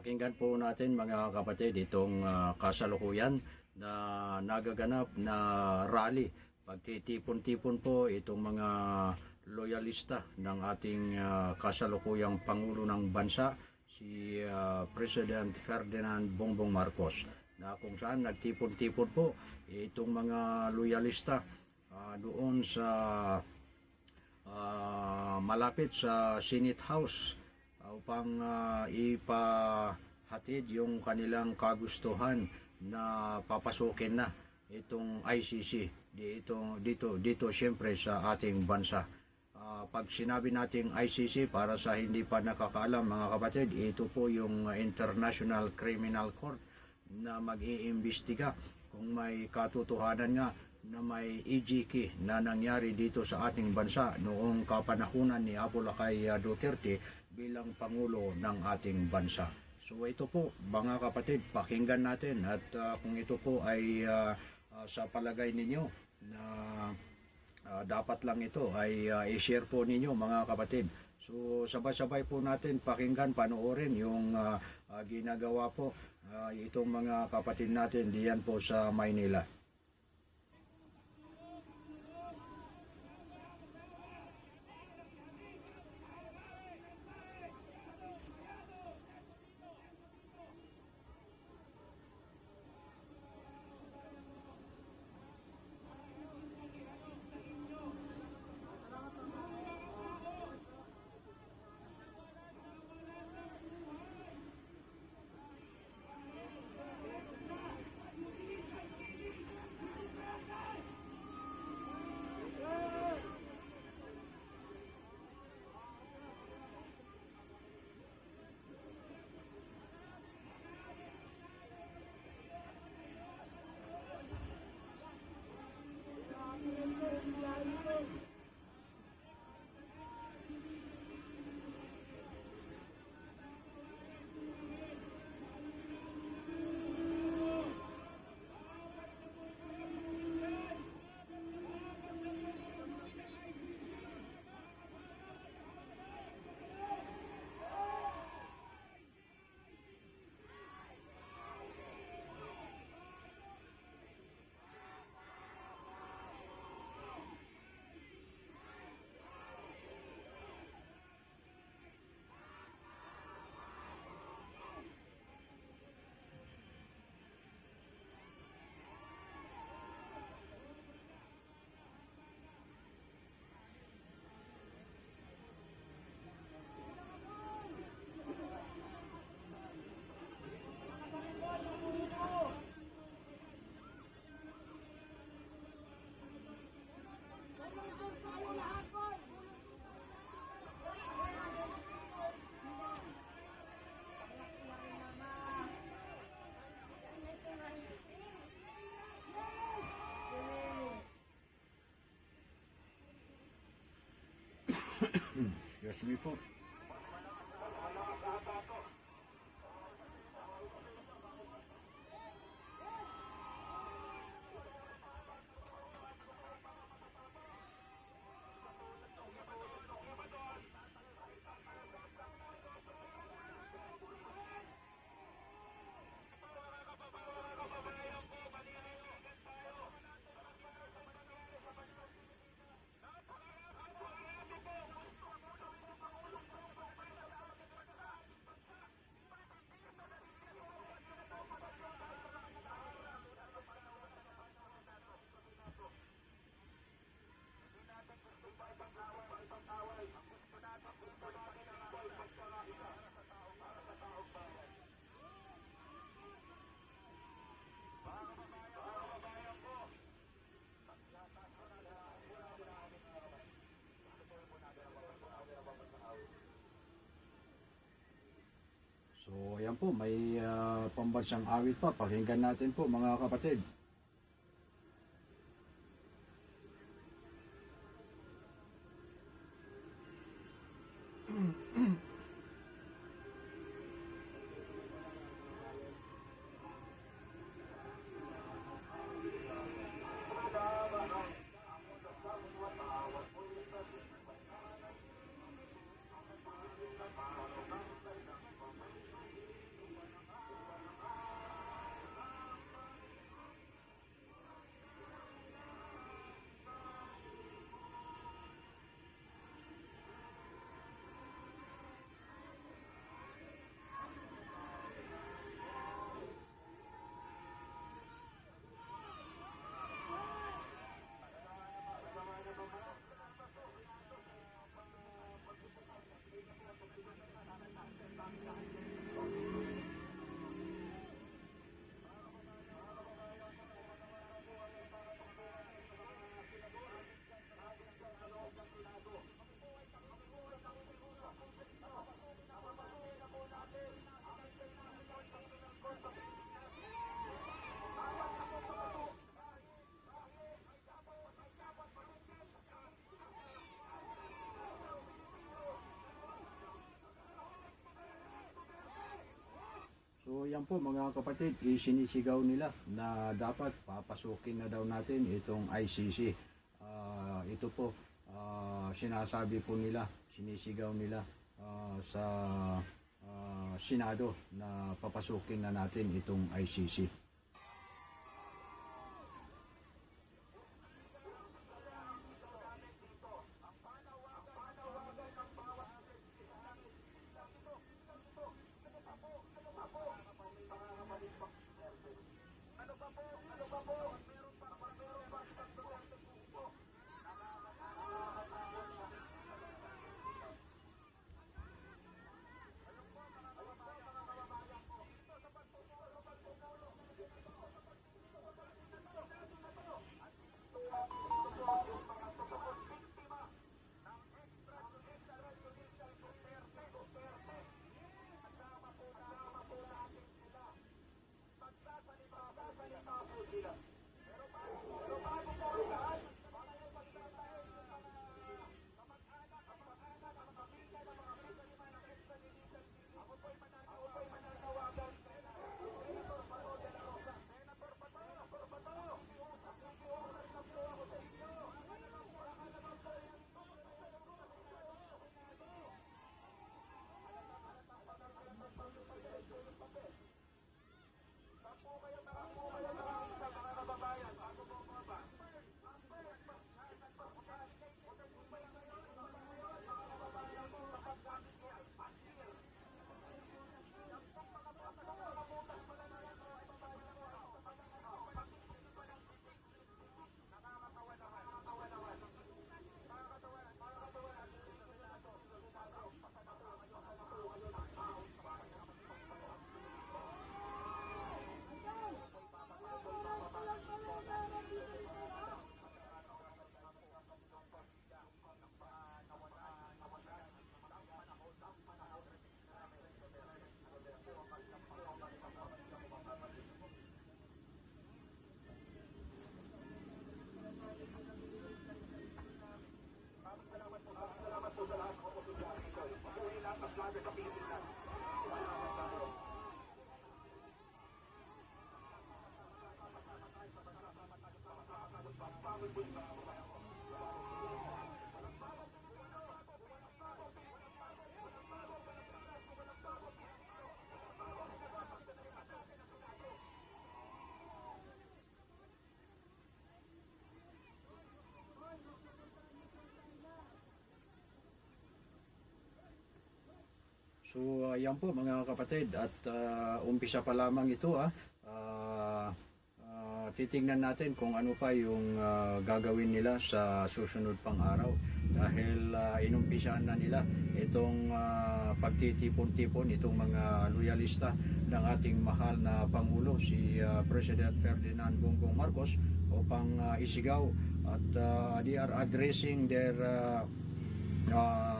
Pakinggan po natin mga kapatid itong ah, kasalukuyan na nagaganap na rally. Pagtitipon-tipon po itong mga loyalista ng ating ah, kasalukuyang Pangulo ng Bansa, si ah, President Ferdinand Bongbong Marcos na kung saan nagtipon-tipon po itong mga loyalista ah, doon sa ah, malapit sa Senate House uh, upang ah, ipahatid yung kanilang kagustuhan na papasukin na itong ICC dito dito dito siyempre sa ating bansa. Ah, pag sinabi nating ICC para sa hindi pa nakakaalam mga kapatid, ito po yung International Criminal Court na mag-iimbestiga kung may katotohanan nga na may EGK na nangyari dito sa ating bansa noong kapanahunan ni Apo Lakay ah, Duterte bilang Pangulo ng ating bansa. So ito po mga kapatid, pakinggan natin at ah, kung ito po ay ah, ah, sa palagay ninyo na ah, dapat lang ito ay ah, i-share po ninyo mga kapatid. So sabay-sabay po natin pakinggan, panoorin yung ah, ah, ginagawa po ah, itong mga kapatid natin diyan po sa Maynila. dressing report. Yan po, may uh, pambansang awit pa. Pakinggan natin po mga kapatid. Mm-hmm. yan po mga kapatid, isinisigaw nila na dapat papasukin na daw natin itong ICC. Ah, ito po, ah, sinasabi po nila, sinisigaw nila ah, sa ah, Senado na papasukin na natin itong ICC. natin sa Pilipinas. Pagkakasama tayo sa mga kakagod sa pangibig So ayan po mga kapatid at ah, umpisa pa lamang ito ah. Ah, ah, titingnan natin kung ano pa yung ah, gagawin nila sa susunod pang araw dahil ah, inumpisahan na nila itong ah, pagtitipon-tipon itong mga loyalista ng ating mahal na Pangulo si ah, President Ferdinand Bongbong Marcos upang ah, isigaw at ah, they are addressing their ah, ah,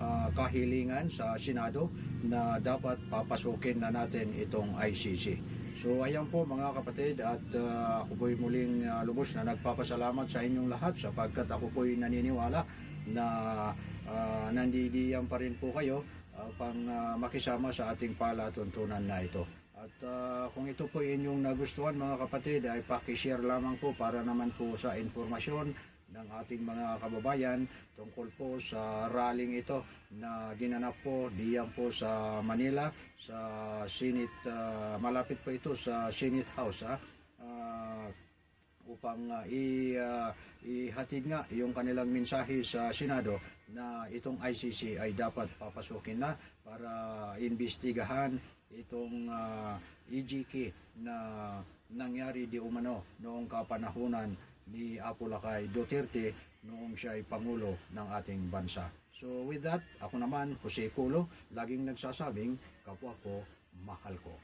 ah, kahilingan sa Senado na dapat papasukin na natin itong ICC. So ayan po mga kapatid at ah, ako po'y muling ah, lubos na nagpapasalamat sa inyong lahat sapagkat ako po'y naniniwala na uh, nandidiyan pa rin po kayo upang ah, makisama sa ating palatuntunan na ito. At ah, kung ito po inyong nagustuhan mga kapatid ay pakishare lamang po para naman po sa informasyon ng ating mga kababayan tungkol po sa rallying ito na ginanap po diyan po sa Manila sa Senate ah, malapit po ito sa Senate House ha Ah, upang ah, i ah, ihatid nga yung kanilang mensahe sa Senado na itong ICC ay dapat papasukin na para imbestigahan itong ah, EGK na nangyari di umano noong kapanahunan ni Apolacay Duterte noong siya ay Pangulo ng ating bansa. So with that, ako naman, Jose Culo, laging nagsasabing, kapwa ko, mahal ko.